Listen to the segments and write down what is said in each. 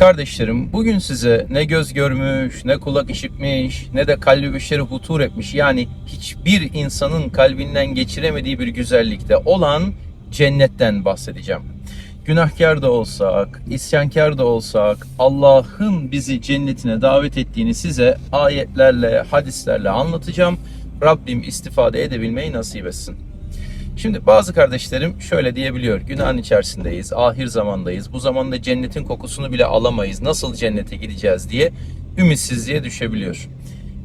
Kardeşlerim bugün size ne göz görmüş, ne kulak işitmiş, ne de kalbi beşeri hutur etmiş yani hiçbir insanın kalbinden geçiremediği bir güzellikte olan cennetten bahsedeceğim. Günahkar da olsak, isyankar da olsak Allah'ın bizi cennetine davet ettiğini size ayetlerle, hadislerle anlatacağım. Rabbim istifade edebilmeyi nasip etsin. Şimdi bazı kardeşlerim şöyle diyebiliyor. Günahın içerisindeyiz, ahir zamandayız. Bu zamanda cennetin kokusunu bile alamayız. Nasıl cennete gideceğiz diye ümitsizliğe düşebiliyor.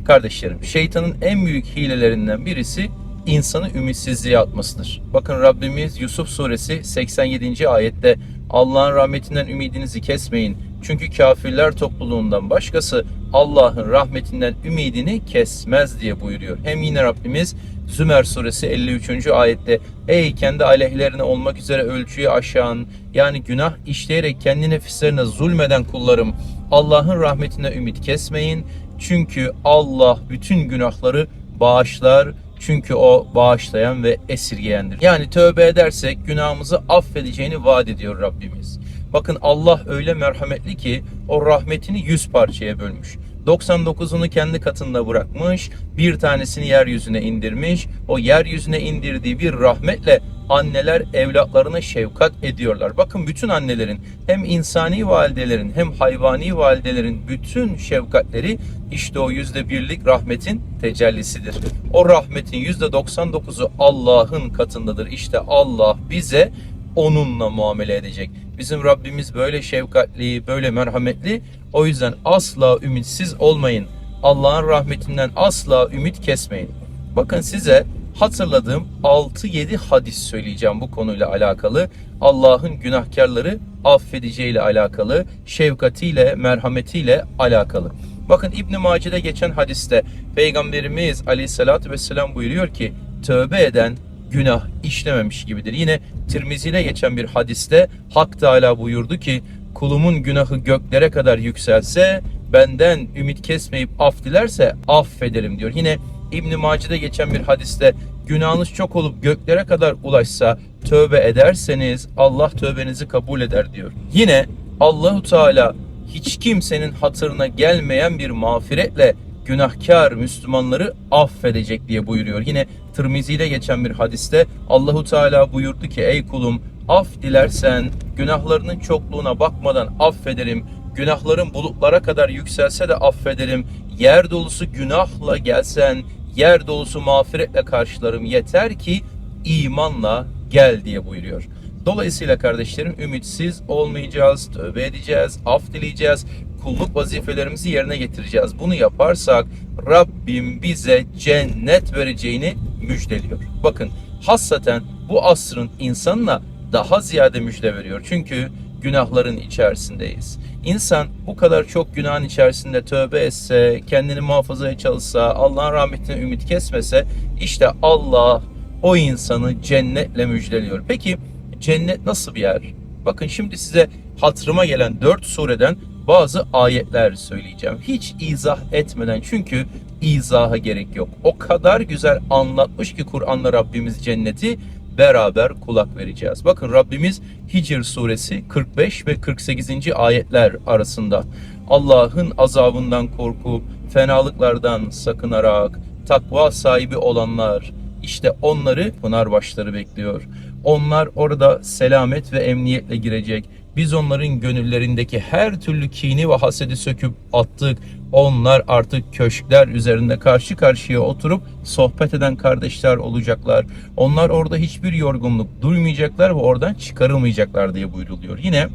Kardeşlerim, şeytanın en büyük hilelerinden birisi insanı ümitsizliğe atmasıdır. Bakın Rabbimiz Yusuf suresi 87. ayette Allah'ın rahmetinden ümidinizi kesmeyin. Çünkü kafirler topluluğundan başkası Allah'ın rahmetinden ümidini kesmez diye buyuruyor. Hem yine Rabbimiz Zümer suresi 53. ayette Ey kendi aleyhlerine olmak üzere ölçüyü aşan yani günah işleyerek kendi nefislerine zulmeden kullarım Allah'ın rahmetine ümit kesmeyin. Çünkü Allah bütün günahları bağışlar. Çünkü o bağışlayan ve esirgeyendir. Yani tövbe edersek günahımızı affedeceğini vaat ediyor Rabbimiz. Bakın Allah öyle merhametli ki o rahmetini yüz parçaya bölmüş. 99'unu kendi katında bırakmış, bir tanesini yeryüzüne indirmiş. O yeryüzüne indirdiği bir rahmetle anneler evlatlarına şefkat ediyorlar. Bakın bütün annelerin hem insani validelerin hem hayvani validelerin bütün şefkatleri işte o yüzde birlik rahmetin tecellisidir. O rahmetin yüzde 99'u Allah'ın katındadır. İşte Allah bize onunla muamele edecek. Bizim Rabbimiz böyle şefkatli, böyle merhametli. O yüzden asla ümitsiz olmayın. Allah'ın rahmetinden asla ümit kesmeyin. Bakın size hatırladığım 6-7 hadis söyleyeceğim bu konuyla alakalı. Allah'ın günahkarları affedeceğiyle alakalı, şefkatiyle, merhametiyle alakalı. Bakın İbn Mace'de geçen hadiste Peygamberimiz Aleyhisselatü Vesselam buyuruyor ki tövbe eden günah işlememiş gibidir. Yine Tirmizi'de geçen bir hadiste Hak Teala buyurdu ki kulumun günahı göklere kadar yükselse benden ümit kesmeyip af dilerse affederim diyor. Yine İbn Mace'de geçen bir hadiste günahınız çok olup göklere kadar ulaşsa tövbe ederseniz Allah tövbenizi kabul eder diyor. Yine Allahu Teala hiç kimsenin hatırına gelmeyen bir mağfiretle günahkar Müslümanları affedecek diye buyuruyor. Yine Tirmizi'de geçen bir hadiste Allahu Teala buyurdu ki ey kulum af dilersen günahlarının çokluğuna bakmadan affederim. Günahların bulutlara kadar yükselse de affederim. Yer dolusu günahla gelsen yer dolusu mağfiretle karşılarım. Yeter ki imanla gel diye buyuruyor. Dolayısıyla kardeşlerim ümitsiz olmayacağız, tövbe edeceğiz, af dileyeceğiz, kulluk vazifelerimizi yerine getireceğiz. Bunu yaparsak Rabbim bize cennet vereceğini müjdeliyor. Bakın hassaten bu asrın insanına daha ziyade müjde veriyor. Çünkü günahların içerisindeyiz. İnsan bu kadar çok günahın içerisinde tövbe etse, kendini muhafazaya çalışsa, Allah'ın rahmetine ümit kesmese işte Allah o insanı cennetle müjdeliyor. Peki cennet nasıl bir yer? Bakın şimdi size hatırıma gelen 4 sureden bazı ayetler söyleyeceğim. Hiç izah etmeden çünkü izaha gerek yok. O kadar güzel anlatmış ki Kur'an'la Rabbimiz cenneti beraber kulak vereceğiz. Bakın Rabbimiz Hicr suresi 45 ve 48. ayetler arasında Allah'ın azabından korkup fenalıklardan sakınarak takva sahibi olanlar işte onları pınar başları bekliyor. Onlar orada selamet ve emniyetle girecek. Biz onların gönüllerindeki her türlü kini ve hasedi söküp attık. Onlar artık köşkler üzerinde karşı karşıya oturup sohbet eden kardeşler olacaklar. Onlar orada hiçbir yorgunluk duymayacaklar ve oradan çıkarılmayacaklar diye buyruluyor. Yine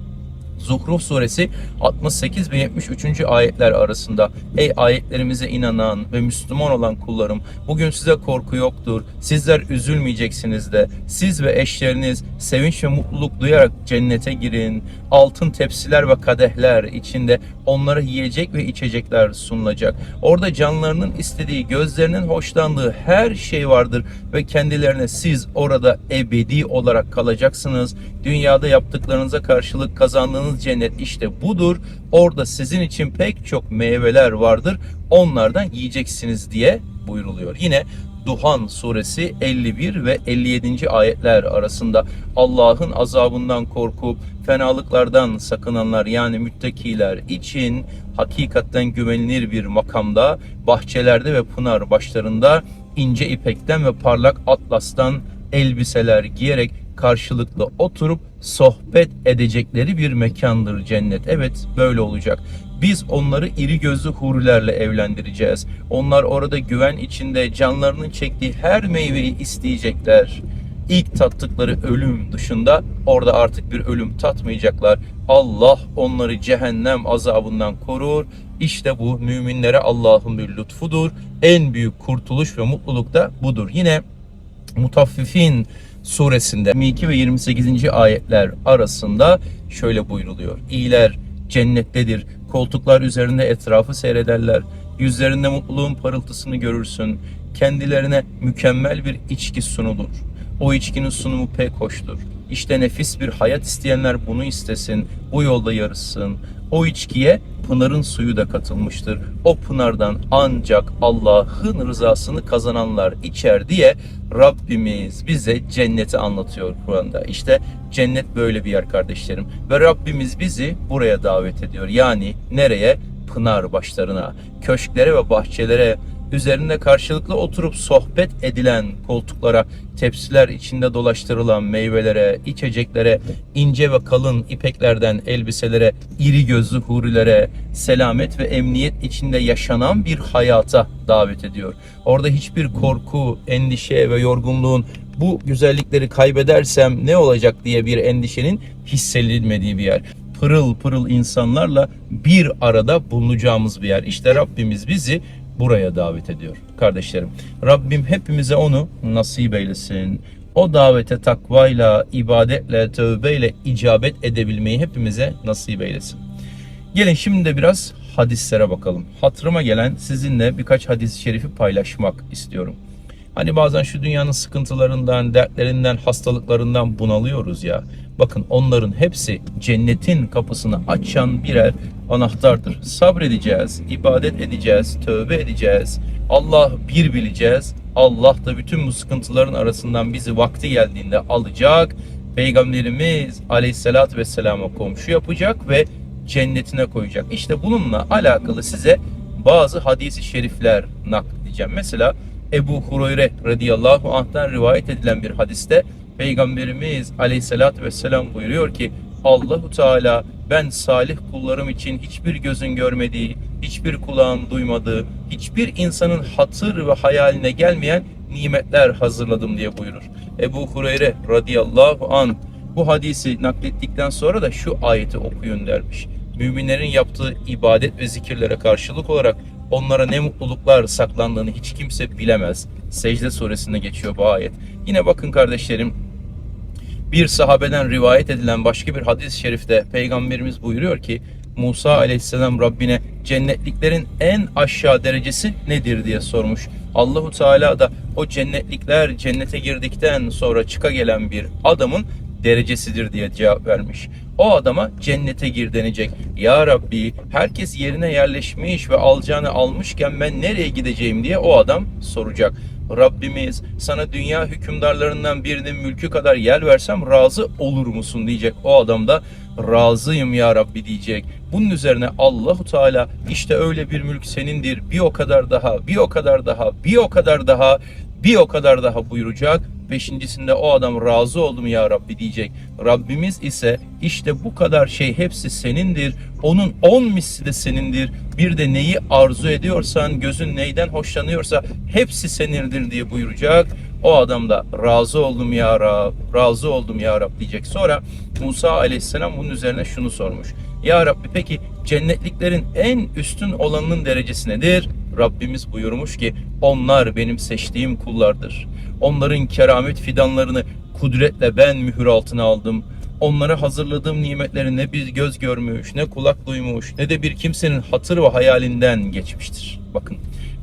Zuhruf suresi 68 ve 73. ayetler arasında Ey ayetlerimize inanan ve Müslüman olan kullarım bugün size korku yoktur. Sizler üzülmeyeceksiniz de siz ve eşleriniz sevinç ve mutluluk duyarak cennete girin. Altın tepsiler ve kadehler içinde onlara yiyecek ve içecekler sunulacak. Orada canlarının istediği, gözlerinin hoşlandığı her şey vardır ve kendilerine siz orada ebedi olarak kalacaksınız. Dünyada yaptıklarınıza karşılık kazandığınız cennet işte budur. Orada sizin için pek çok meyveler vardır. Onlardan yiyeceksiniz diye buyruluyor. Yine Duhan suresi 51 ve 57. ayetler arasında Allah'ın azabından korkup fenalıklardan sakınanlar yani müttakiler için hakikatten güvenilir bir makamda bahçelerde ve pınar başlarında ince ipekten ve parlak atlastan elbiseler giyerek karşılıklı oturup sohbet edecekleri bir mekandır cennet. Evet böyle olacak. Biz onları iri gözlü hurilerle evlendireceğiz. Onlar orada güven içinde canlarının çektiği her meyveyi isteyecekler. İlk tattıkları ölüm dışında orada artık bir ölüm tatmayacaklar. Allah onları cehennem azabından korur. İşte bu müminlere Allah'ın bir lütfudur. En büyük kurtuluş ve mutluluk da budur. Yine Mutaffifin suresinde 22 ve 28. ayetler arasında şöyle buyruluyor. İyiler cennettedir. Koltuklar üzerinde etrafı seyrederler. Yüzlerinde mutluluğun parıltısını görürsün. Kendilerine mükemmel bir içki sunulur. O içkinin sunumu pek hoştur. İşte nefis bir hayat isteyenler bunu istesin, bu yolda yarışsın. O içkiye pınarın suyu da katılmıştır. O pınardan ancak Allah'ın rızasını kazananlar içer diye Rabbimiz bize cenneti anlatıyor Kur'an'da. İşte cennet böyle bir yer kardeşlerim. Ve Rabbimiz bizi buraya davet ediyor. Yani nereye? Pınar başlarına, köşklere ve bahçelere, üzerinde karşılıklı oturup sohbet edilen koltuklara, tepsiler içinde dolaştırılan meyvelere, içeceklere, ince ve kalın ipeklerden elbiselere, iri gözlü hurilere, selamet ve emniyet içinde yaşanan bir hayata davet ediyor. Orada hiçbir korku, endişe ve yorgunluğun bu güzellikleri kaybedersem ne olacak diye bir endişenin hissedilmediği bir yer pırıl pırıl insanlarla bir arada bulunacağımız bir yer. İşte Rabbimiz bizi buraya davet ediyor kardeşlerim. Rabbim hepimize onu nasip eylesin. O davete takvayla, ibadetle, tövbeyle icabet edebilmeyi hepimize nasip eylesin. Gelin şimdi de biraz hadislere bakalım. Hatırıma gelen sizinle birkaç hadis-i şerifi paylaşmak istiyorum. Hani bazen şu dünyanın sıkıntılarından, dertlerinden, hastalıklarından bunalıyoruz ya. Bakın onların hepsi cennetin kapısını açan birer anahtardır. Sabredeceğiz, ibadet edeceğiz, tövbe edeceğiz. Allah bir bileceğiz. Allah da bütün bu sıkıntıların arasından bizi vakti geldiğinde alacak. Peygamberimiz aleyhissalatü vesselama komşu yapacak ve cennetine koyacak. İşte bununla alakalı size bazı hadisi şerifler nakledeceğim. Mesela Ebu Hureyre radıyallahu anh'tan rivayet edilen bir hadiste Peygamberimiz aleyhissalatü vesselam buyuruyor ki Allahu Teala ben salih kullarım için hiçbir gözün görmediği, hiçbir kulağın duymadığı, hiçbir insanın hatır ve hayaline gelmeyen nimetler hazırladım diye buyurur. Ebu Hureyre radıyallahu an bu hadisi naklettikten sonra da şu ayeti okuyun dermiş. Müminlerin yaptığı ibadet ve zikirlere karşılık olarak onlara ne mutluluklar saklandığını hiç kimse bilemez. Secde suresinde geçiyor bu ayet. Yine bakın kardeşlerim bir sahabeden rivayet edilen başka bir hadis-i şerifte peygamberimiz buyuruyor ki Musa aleyhisselam Rabbine cennetliklerin en aşağı derecesi nedir diye sormuş. Allahu Teala da o cennetlikler cennete girdikten sonra çıka gelen bir adamın derecesidir diye cevap vermiş. O adama cennete gir denecek. Ya Rabbi herkes yerine yerleşmiş ve alacağını almışken ben nereye gideceğim diye o adam soracak. Rabbimiz sana dünya hükümdarlarından birinin mülkü kadar yer versem razı olur musun diyecek. O adam da razıyım ya Rabbi diyecek. Bunun üzerine Allahu Teala işte öyle bir mülk senindir. Bir o kadar daha, bir o kadar daha, bir o kadar daha, bir o kadar daha buyuracak. Beşincisinde o adam razı oldum ya Rabbi diyecek. Rabbimiz ise işte bu kadar şey hepsi senindir. Onun on misli de senindir. Bir de neyi arzu ediyorsan, gözün neyden hoşlanıyorsa hepsi senindir diye buyuracak. O adam da razı oldum ya Rab, razı oldum ya Rab diyecek. Sonra Musa aleyhisselam bunun üzerine şunu sormuş. Ya Rabbi peki cennetliklerin en üstün olanının derecesi nedir? Rabbimiz buyurmuş ki onlar benim seçtiğim kullardır. Onların keramet fidanlarını kudretle ben mühür altına aldım. Onlara hazırladığım nimetleri ne bir göz görmüş, ne kulak duymuş, ne de bir kimsenin hatır ve hayalinden geçmiştir. Bakın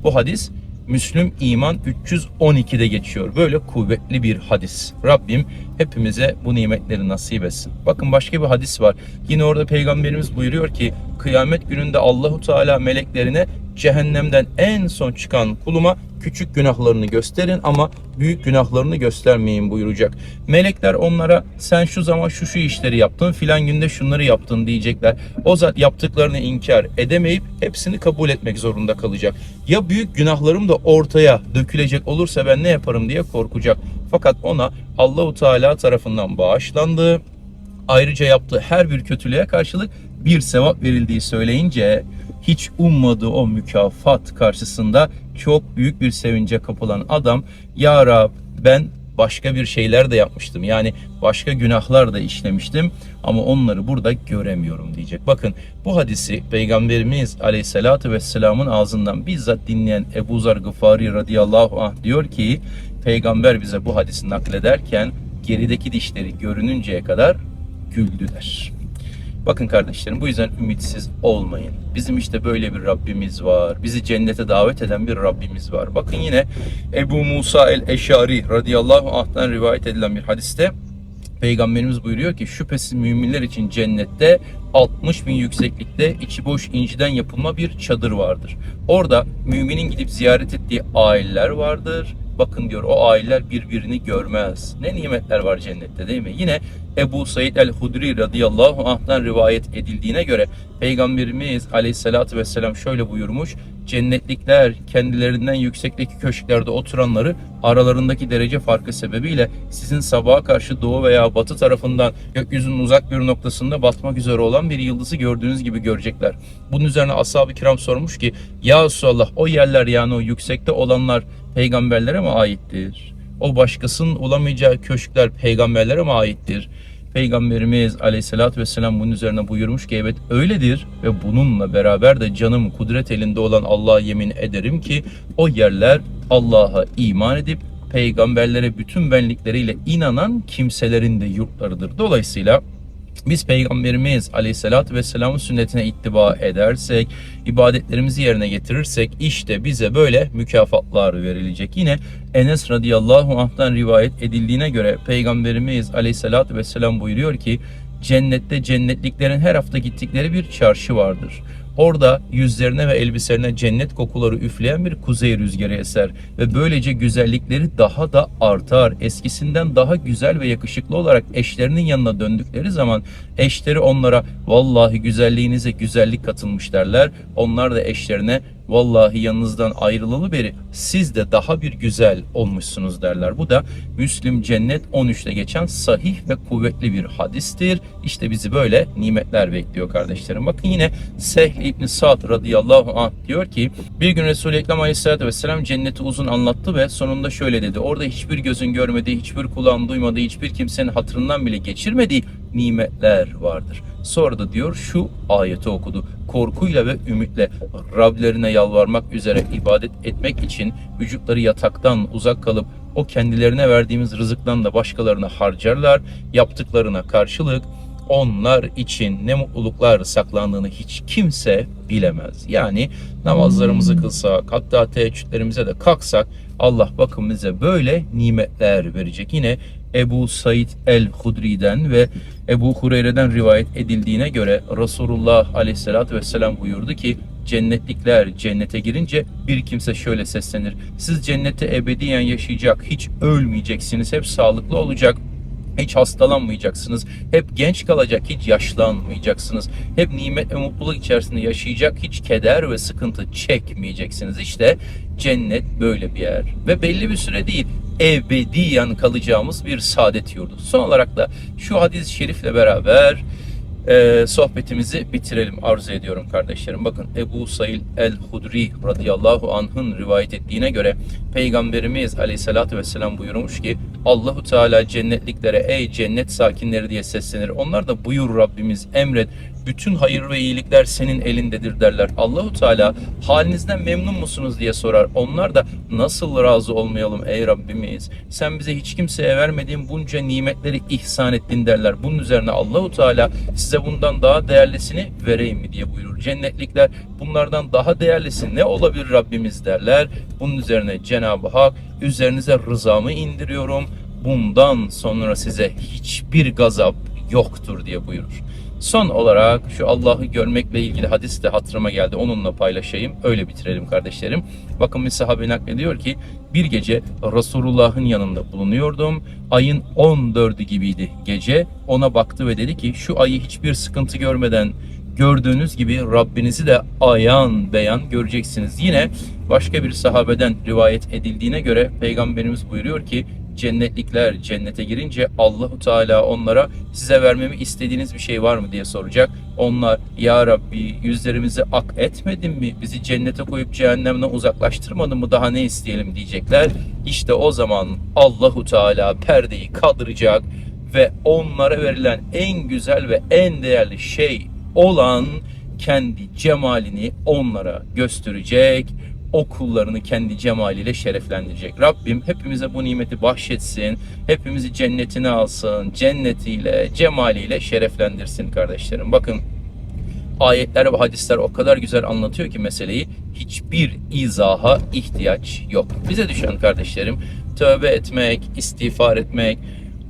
bu hadis Müslüm İman 312'de geçiyor. Böyle kuvvetli bir hadis. Rabbim hepimize bu nimetleri nasip etsin. Bakın başka bir hadis var. Yine orada peygamberimiz buyuruyor ki kıyamet gününde Allahu Teala meleklerine cehennemden en son çıkan kuluma küçük günahlarını gösterin ama büyük günahlarını göstermeyin buyuracak. Melekler onlara sen şu zaman şu şu işleri yaptın filan günde şunları yaptın diyecekler. O zat yaptıklarını inkar edemeyip hepsini kabul etmek zorunda kalacak. Ya büyük günahlarım da ortaya dökülecek olursa ben ne yaparım diye korkacak. Fakat ona Allahu Teala tarafından bağışlandığı ayrıca yaptığı her bir kötülüğe karşılık bir sevap verildiği söyleyince hiç ummadığı o mükafat karşısında çok büyük bir sevince kapılan adam Ya Rab ben başka bir şeyler de yapmıştım. Yani başka günahlar da işlemiştim ama onları burada göremiyorum diyecek. Bakın bu hadisi Peygamberimiz Aleyhisselatü Vesselam'ın ağzından bizzat dinleyen Ebu Zar Gıfari radıyallahu anh diyor ki Peygamber bize bu hadisi naklederken gerideki dişleri görününceye kadar güldüler. Bakın kardeşlerim bu yüzden ümitsiz olmayın. Bizim işte böyle bir Rabbimiz var. Bizi cennete davet eden bir Rabbimiz var. Bakın yine Ebu Musa el-Eşari radıyallahu anh'tan rivayet edilen bir hadiste Peygamberimiz buyuruyor ki şüphesiz müminler için cennette 60 bin yükseklikte içi boş inciden yapılma bir çadır vardır. Orada müminin gidip ziyaret ettiği aileler vardır. Bakın diyor o aileler birbirini görmez. Ne nimetler var cennette değil mi? Yine Ebu Said el-Hudri radıyallahu anh'tan rivayet edildiğine göre Peygamberimiz aleyhissalatü vesselam şöyle buyurmuş. Cennetlikler kendilerinden yüksekteki köşklerde oturanları aralarındaki derece farkı sebebiyle sizin sabaha karşı doğu veya batı tarafından gökyüzünün uzak bir noktasında batmak üzere olan bir yıldızı gördüğünüz gibi görecekler. Bunun üzerine ashab-ı kiram sormuş ki Ya Resulallah o yerler yani o yüksekte olanlar peygamberlere mi aittir? O başkasının olamayacağı köşkler peygamberlere mi aittir? Peygamberimiz aleyhissalatü vesselam bunun üzerine buyurmuş ki evet öyledir ve bununla beraber de canım kudret elinde olan Allah'a yemin ederim ki o yerler Allah'a iman edip peygamberlere bütün benlikleriyle inanan kimselerin de yurtlarıdır. Dolayısıyla biz Peygamberimiz Aleyhisselatü Vesselam'ın sünnetine ittiba edersek, ibadetlerimizi yerine getirirsek işte bize böyle mükafatlar verilecek. Yine Enes radıyallahu anh'tan rivayet edildiğine göre Peygamberimiz Aleyhisselatü Vesselam buyuruyor ki cennette cennetliklerin her hafta gittikleri bir çarşı vardır. Orada yüzlerine ve elbiselerine cennet kokuları üfleyen bir kuzey rüzgarı eser ve böylece güzellikleri daha da artar. Eskisinden daha güzel ve yakışıklı olarak eşlerinin yanına döndükleri zaman eşleri onlara vallahi güzelliğinize güzellik katılmış derler. Onlar da eşlerine vallahi yanınızdan ayrılalı beri siz de daha bir güzel olmuşsunuz derler. Bu da Müslim Cennet 13'te geçen sahih ve kuvvetli bir hadistir. İşte bizi böyle nimetler bekliyor kardeşlerim. Bakın yine Sehl İbni Sa'd radıyallahu anh diyor ki bir gün Resul-i Ekrem aleyhissalatü vesselam cenneti uzun anlattı ve sonunda şöyle dedi. Orada hiçbir gözün görmediği, hiçbir kulağın duymadığı, hiçbir kimsenin hatırından bile geçirmediği nimetler vardır. Sonra da diyor şu ayeti okudu. Korkuyla ve ümitle Rablerine yalvarmak üzere ibadet etmek için vücutları yataktan uzak kalıp o kendilerine verdiğimiz rızıktan da başkalarına harcarlar. Yaptıklarına karşılık onlar için ne mutluluklar saklandığını hiç kimse bilemez. Yani namazlarımızı kılsak, hatta teheccüdlerimize de kalksak Allah bakın bize böyle nimetler verecek. Yine Ebu Said el-Hudri'den ve Ebu Hureyre'den rivayet edildiğine göre Resulullah aleyhissalatü vesselam buyurdu ki cennetlikler cennete girince bir kimse şöyle seslenir. Siz cennette ebediyen yaşayacak, hiç ölmeyeceksiniz, hep sağlıklı olacak. Hiç hastalanmayacaksınız. Hep genç kalacak, hiç yaşlanmayacaksınız. Hep nimet ve mutluluk içerisinde yaşayacak, hiç keder ve sıkıntı çekmeyeceksiniz. İşte cennet böyle bir yer. Ve belli bir süre değil, ebediyen kalacağımız bir saadet yurdu. Son olarak da şu hadis-i şerifle beraber e, sohbetimizi bitirelim arzu ediyorum kardeşlerim. Bakın Ebu Sail el-Hudri radıyallahu anh'ın rivayet ettiğine göre Peygamberimiz aleyhissalatü vesselam buyurmuş ki Allahu Teala cennetliklere ey cennet sakinleri diye seslenir. Onlar da buyur Rabbimiz emret bütün hayır ve iyilikler senin elindedir derler. Allahu Teala halinizden memnun musunuz diye sorar. Onlar da nasıl razı olmayalım ey Rabbimiz? Sen bize hiç kimseye vermediğin bunca nimetleri ihsan ettin derler. Bunun üzerine Allahu Teala size bundan daha değerlisini vereyim mi diye buyurur. Cennetlikler bunlardan daha değerlisi ne olabilir Rabbimiz derler. Bunun üzerine Cenab-ı Hak üzerinize rızamı indiriyorum. Bundan sonra size hiçbir gazap yoktur diye buyurur. Son olarak şu Allah'ı görmekle ilgili hadis de hatırıma geldi. Onunla paylaşayım. Öyle bitirelim kardeşlerim. Bakın bir sahabe naklediyor ki bir gece Resulullah'ın yanında bulunuyordum. Ayın 14'ü gibiydi gece. Ona baktı ve dedi ki şu ayı hiçbir sıkıntı görmeden gördüğünüz gibi Rabbinizi de ayan beyan göreceksiniz. Yine başka bir sahabeden rivayet edildiğine göre Peygamberimiz buyuruyor ki cennetlikler cennete girince Allahu Teala onlara size vermemi istediğiniz bir şey var mı diye soracak. Onlar ya Rabbi yüzlerimizi ak etmedin mi? Bizi cennete koyup cehennemden uzaklaştırmadın mı? Daha ne isteyelim diyecekler. İşte o zaman Allahu Teala perdeyi kaldıracak ve onlara verilen en güzel ve en değerli şey olan kendi cemalini onlara gösterecek o kullarını kendi cemaliyle şereflendirecek. Rabbim hepimize bu nimeti bahşetsin. Hepimizi cennetine alsın. Cennetiyle, cemaliyle şereflendirsin kardeşlerim. Bakın ayetler ve hadisler o kadar güzel anlatıyor ki meseleyi hiçbir izaha ihtiyaç yok. Bize düşen kardeşlerim tövbe etmek, istiğfar etmek,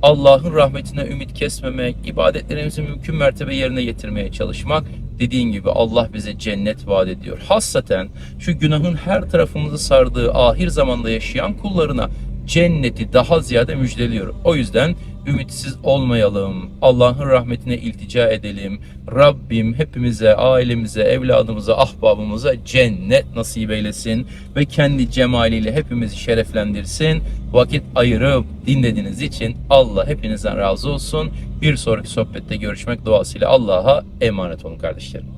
Allah'ın rahmetine ümit kesmemek, ibadetlerimizi mümkün mertebe yerine getirmeye çalışmak. Dediğin gibi Allah bize cennet vaat ediyor. Hassaten şu günahın her tarafımızı sardığı ahir zamanda yaşayan kullarına cenneti daha ziyade müjdeliyor. O yüzden ümitsiz olmayalım. Allah'ın rahmetine iltica edelim. Rabbim hepimize, ailemize, evladımıza, ahbabımıza cennet nasip eylesin ve kendi cemaliyle hepimizi şereflendirsin. Vakit ayırıp dinlediğiniz için Allah hepinizden razı olsun. Bir sonraki sohbette görüşmek duasıyla Allah'a emanet olun kardeşlerim.